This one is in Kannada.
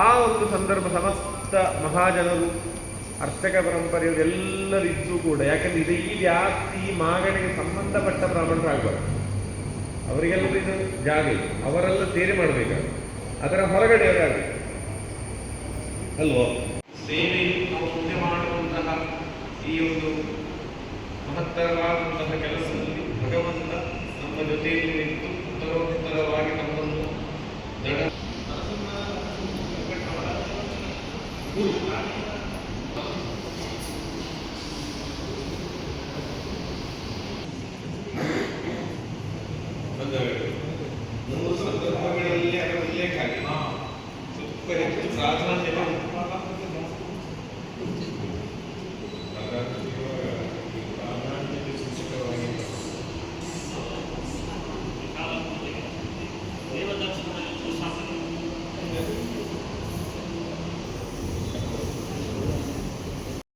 ಆ ಒಂದು ಸಂದರ್ಭ ಸಮಸ್ತ ಮಹಾಜನರು, ಅರ್ಚಕ ಪರಂಪರೆಯವರು ಎಲ್ಲರಿದ್ದು ಕೂಡ, ಯಾಕಂದ್ರೆ ಇದು ಈ ವ್ಯಾಪ್ತಿ ಮಾಗಣಿಗೆ ಸಂಬಂಧಪಟ್ಟ ಬ್ರಾಹ್ಮಣರಾಗಬಾರ್ದು ಅವರಿಗೆಲ್ಲರೂ ಇದು ಜಾಗ ಇಲ್ಲ. ಅವರೆಲ್ಲ ಸೇರಿ ಮಾಡಬೇಕು ಅದರ ಹೊರಗಡೆ ಅವರಾಗಬೇಕು ಅಲ್ವೋ? ಸೇವೆಯನ್ನು ನಾವು ಮಾಡುವಂತಹ ಈ ಒಂದು ಮಹತ್ತರವಾದಂತಹ ಕೆಲಸದಲ್ಲಿ 反正，能够上这个外面医院，那个医院看病嘛，不会啥子那些。